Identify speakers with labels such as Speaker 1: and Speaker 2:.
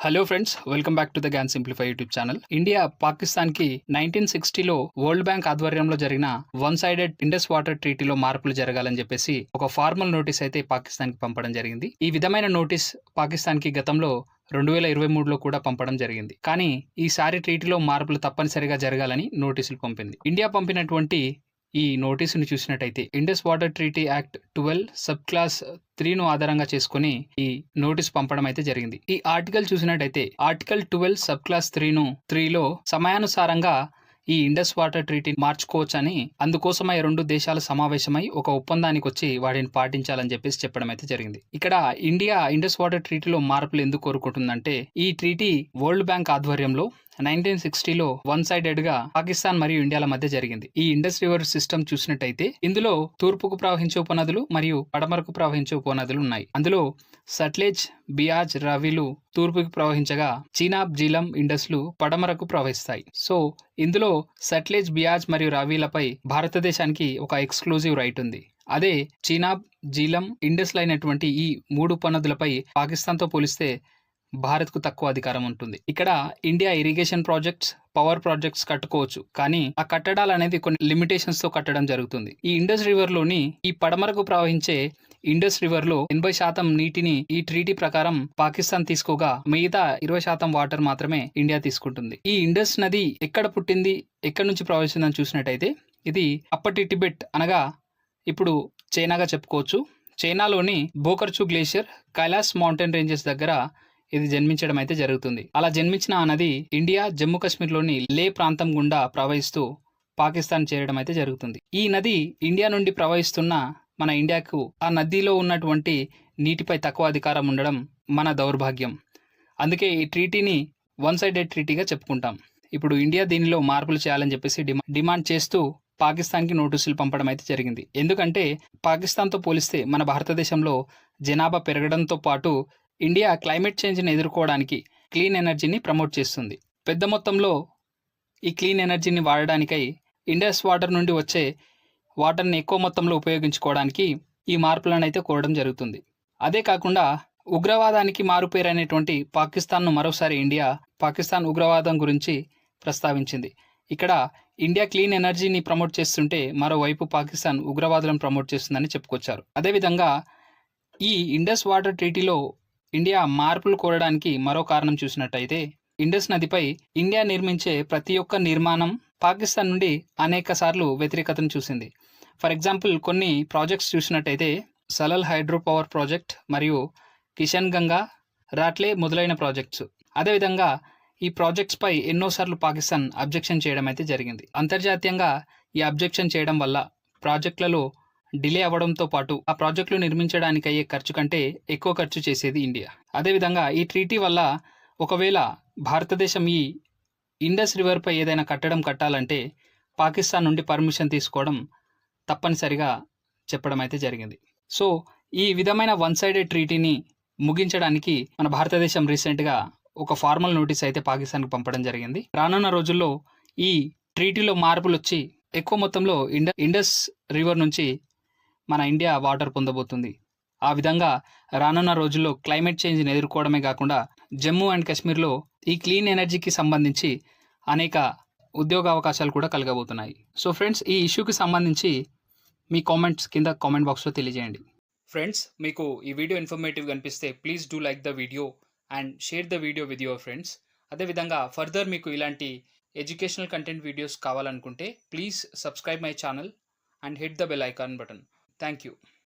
Speaker 1: Hello friends welcome back to the Gyan simplify YouTube channel India పాకిస్తాన్కి nineteen సిక్స్టీలో world bank ఆధ్వర్యంలో జరిగిన one sided Indus water ట్రీటీలో మార్పులు జరగాలని చెప్పేసి ఒక ఫార్మల్ నోటీస్ అయితే పాకిస్తాన్కి పంపడం జరిగింది. ఈ విధమైన నోటీస్ పాకిస్తాన్కి గతంలో రెండు వేల ఇరవై మూడులో కూడా పంపడం జరిగింది. కానీ ఈసారి ట్రీటీలో మార్పులు తప్పనిసరిగా జరగాలని నోటీసులు పంపింది. ఇండియా పంపినటువంటి ఈ నోటీసును చూసినట్టయితే Indus water treaty act twelve sub clause త్రీను ఆధారంగా చేసుకుని ఈ నోటీస్ పంపడం అయితే జరిగింది. ఈ ఆర్టికల్ చూసినట్టయితే ఆర్టికల్ ట్వెల్వ్ సబ్ క్లాస్ త్రీను త్రీలో సమయానుసారంగా ఈ ఇండస్ వాటర్ ట్రీటీ మార్చుకోవచ్చని అందుకోసమై రెండు దేశాలు సమావేశమై ఒక ఒప్పందానికి వచ్చి వాటిని పాటించాలని చెప్పేసి చెప్పడం అయితే జరిగింది. ఇక్కడ ఇండియా ఇండస్ వాటర్ ట్రీటీలో మార్పులు ఎందుకు కోరుకుంటుందంటే ఈ ట్రీటీ వరల్డ్ బ్యాంక్ ఆధ్వర్యంలో నైన్టీన్ సిక్స్టీలో వన్ సైడెడ్గా పాకిస్తాన్ మరియు ఇండియాల మధ్య జరిగింది. ఈ ఇండస్ రివర్ సిస్టమ్ చూసినట్టయితే ఇందులో తూర్పుకు ప్రవహించే ఉపనదులు మరియు పడమరకు ప్రవహించే ఉపనదులు ఉన్నాయి. అందులో సట్లెజ్ బియాజ్ రవిలు తూర్పుకి ప్రవహించగా చీనాబ్ జీలం ఇండస్లు పడమరకు ప్రవహిస్తాయి. సో ఇందులో సట్లెజ్ బియాజ్ మరియు రావీలపై భారతదేశానికి ఒక ఎక్స్క్లూజివ్ రైట్ ఉంది. అదే చీనాబ్ జీలం ఇండస్లు అయినటువంటి ఈ మూడు ఉపనదులపై పాకిస్తాన్తో పోలిస్తే భారత్కు తక్కువ అధికారం ఉంటుంది. ఇక్కడ India irrigation projects power projects కట్టుకోవచ్చు. కానీ ఆ కట్టడాలు అనేది కొన్ని లిమిటేషన్స్తో కట్టడం జరుగుతుంది. ఈ ఇండస్ రివర్లోని ఈ పడమరకు ప్రవహించే ఇండస్ రివర్లో ఎనభై శాతం నీటిని ఈ ట్రీటీ ప్రకారం పాకిస్తాన్ తీసుకోగా మిగతా ఇరవై శాతం వాటర్ మాత్రమే ఇండియా తీసుకుంటుంది. ఈ ఇండస్ నది ఎక్కడ పుట్టింది ఎక్కడి నుంచి ప్రవహిస్తుందని చూసినట్టయితే ఇది అప్పటి టిబెట్ అనగా ఇప్పుడు చైనాగా చెప్పుకోవచ్చు. చైనాలోని బోకర్చు గ్లేషియర్ కైలాస్ మౌంటైన్ రేంజెస్ దగ్గర ఇది జన్మించడం అయితే జరుగుతుంది. అలా జన్మించిన ఆ నది ఇండియా జమ్మూ కాశ్మీర్లోని లే ప్రాంతం గుండా ప్రవహిస్తూ పాకిస్తాన్ చేరడం అయితే జరుగుతుంది. ఈ నది ఇండియా నుండి ప్రవహిస్తున్న మన ఇండియాకు ఆ నదిలో ఉన్నటువంటి నీటిపై తక్కువ అధికారం ఉండడం మన దౌర్భాగ్యం. అందుకే ఈ ట్రీటీని వన్ సైడెడ్ ట్రీటీగా చెప్పుకుంటాం. ఇప్పుడు ఇండియా దీనిలో మార్పులు చేయాలని చెప్పేసి డిమా డిమాండ్ చేస్తూ పాకిస్తాన్కి నోటీసులు పంపడం అయితే జరిగింది. ఎందుకంటే పాకిస్తాన్తో పోలిస్తే మన భారతదేశంలో జనాభా పెరగడంతో పాటు ఇండియా క్లైమేట్ చేంజ్ని ఎదుర్కోవడానికి క్లీన్ ఎనర్జీని ప్రమోట్ చేస్తుంది. పెద్ద మొత్తంలో ఈ క్లీన్ ఎనర్జీని వాడడానికై ఇండస్ వాటర్ నుండి వచ్చే వాటర్ని ఎక్కువ మొత్తంలో ఉపయోగించుకోవడానికి ఈ మార్పులను అయితే కోరడం జరుగుతుంది. అదే కాకుండా ఉగ్రవాదానికి మారుపేరైనటువంటి పాకిస్తాన్ను మరోసారి ఇండియా పాకిస్తాన్ ఉగ్రవాదం గురించి ప్రస్తావించింది. ఇక్కడ ఇండియా క్లీన్ ఎనర్జీని ప్రమోట్ చేస్తుంటే మరోవైపు పాకిస్తాన్ ఉగ్రవాదులను ప్రమోట్ చేస్తుందని చెప్పుకొచ్చారు. అదేవిధంగా ఈ ఇండస్ వాటర్ ట్రీటీలో ఇండియా మార్పులు కోరడానికి మరో కారణం చూసినట్టయితే ఇండస్ నదిపై ఇండియా నిర్మించే ప్రతి ఒక్క నిర్మాణం పాకిస్తాన్ నుండి అనేక సార్లు వ్యతిరేకతను చూసింది. ఫర్ ఎగ్జాంపుల్ కొన్ని ప్రాజెక్ట్స్ చూసినట్టయితే సలల్ హైడ్రో పవర్ ప్రాజెక్ట్ మరియు కిషన్ గంగా రాట్లే మొదలైన ప్రాజెక్ట్స్. అదేవిధంగా ఈ ప్రాజెక్ట్స్పై ఎన్నోసార్లు పాకిస్తాన్ అబ్జెక్షన్ చేయడం అయితే జరిగింది. అంతర్జాతీయంగా ఈ అబ్జెక్షన్ చేయడం వల్ల ప్రాజెక్టులలో డిలే అవ్వడంతో పాటు ఆ ప్రాజెక్టులు నిర్మించడానికి అయ్యే ఖర్చు కంటే ఎక్కువ ఖర్చు చేసేది ఇండియా. అదేవిధంగా ఈ ట్రీటీ వల్ల ఒకవేళ భారతదేశం ఈ ఇండస్ రివర్పై ఏదైనా కట్టడం కట్టాలంటే పాకిస్తాన్ నుండి పర్మిషన్ తీసుకోవడం తప్పనిసరిగా చెప్పడం అయితే జరిగింది. సో ఈ విధమైన వన్ సైడెడ్ ట్రీటీని ముగించడానికి మన భారతదేశం రీసెంట్గా ఒక ఫార్మల్ నోటీస్ అయితే పాకిస్తాన్కి పంపడం జరిగింది. రానున్న రోజుల్లో ఈ ట్రీటీలో మార్పులు వచ్చి ఎక్కువ మొత్తంలో ఇండ ఇండస్ రివర్ నుంచి మన ఇండియా వాటర్ పొందబోతుంది. ఆ విధంగా రానున్న రోజుల్లో క్లైమేట్ చేంజ్ని ఎదుర్కోవడమే కాకుండా జమ్మూ అండ్ కాశ్మీర్లో ఈ క్లీన్ ఎనర్జీకి సంబంధించి అనేక ఉద్యోగ అవకాశాలు కూడా కలగబోతున్నాయి. సో ఫ్రెండ్స్ ఈ ఇష్యూకి సంబంధించి మీ కామెంట్స్ కింద కామెంట్ బాక్స్లో తెలియజేయండి. ఫ్రెండ్స్ మీకు ఈ వీడియో ఇన్ఫర్మేటివ్ అనిపిస్తే please do like the video and share the video with your friends. అదేవిధంగా ఫర్దర్ మీకు ఇలాంటి ఎడ్యుకేషనల్ కంటెంట్ వీడియోస్ కావాలనుకుంటే please subscribe my channel and hit the bell icon button. Thank you.